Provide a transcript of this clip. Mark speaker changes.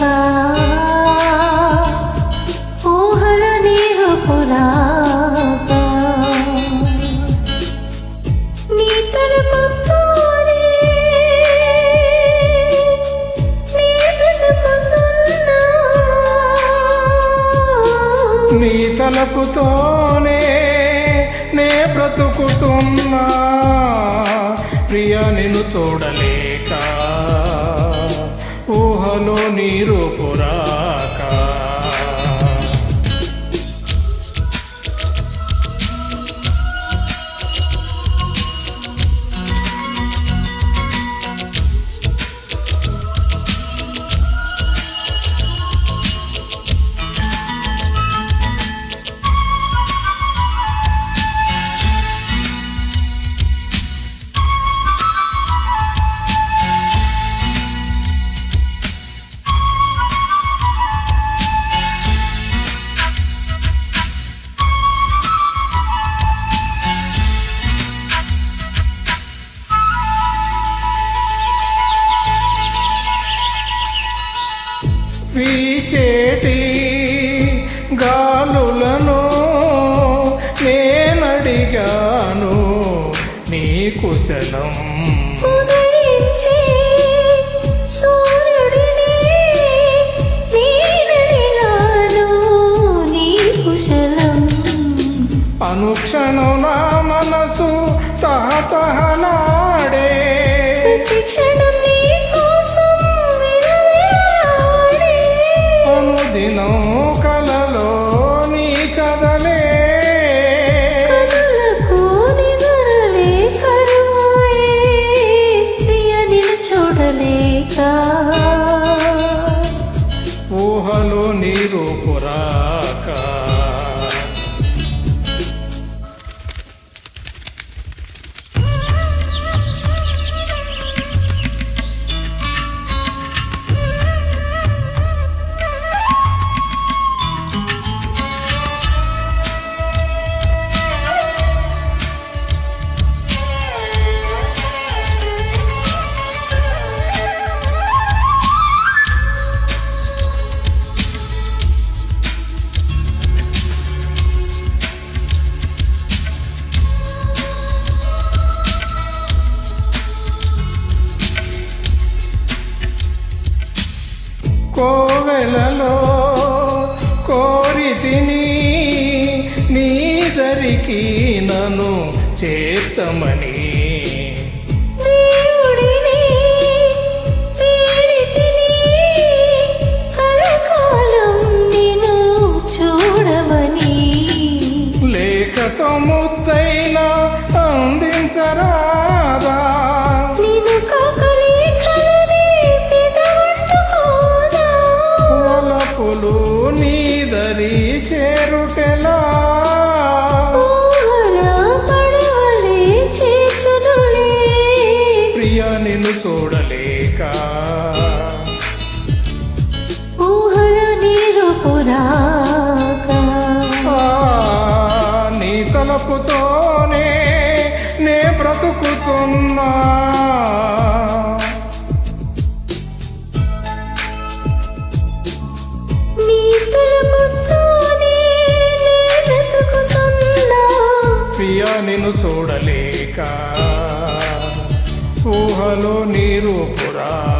Speaker 1: చూడలేక ఊహల నీ తలపుతోనే నీ
Speaker 2: తలపుతోనే నే బ్రతుకుతున్నా. ప్రియ నిన్ను చూడలేక ఊహలో వీచేటి గాలులను నేనడిగాను నీ కుశలం. అనుక్షణం నా మనసు
Speaker 1: ప్రతి క్షణం నీ
Speaker 2: అనుదినం కలలో నీ కదలే. ఊహలో నీరు పురాక కోవెలలో కోరి తిని నీదరికి నన్ను చేతమని
Speaker 1: తలపుతోనే నే బ్రతుకుతున్నా.
Speaker 2: ప్రియ నిన్ను చూడలేక ఊహలో నీరు పురాక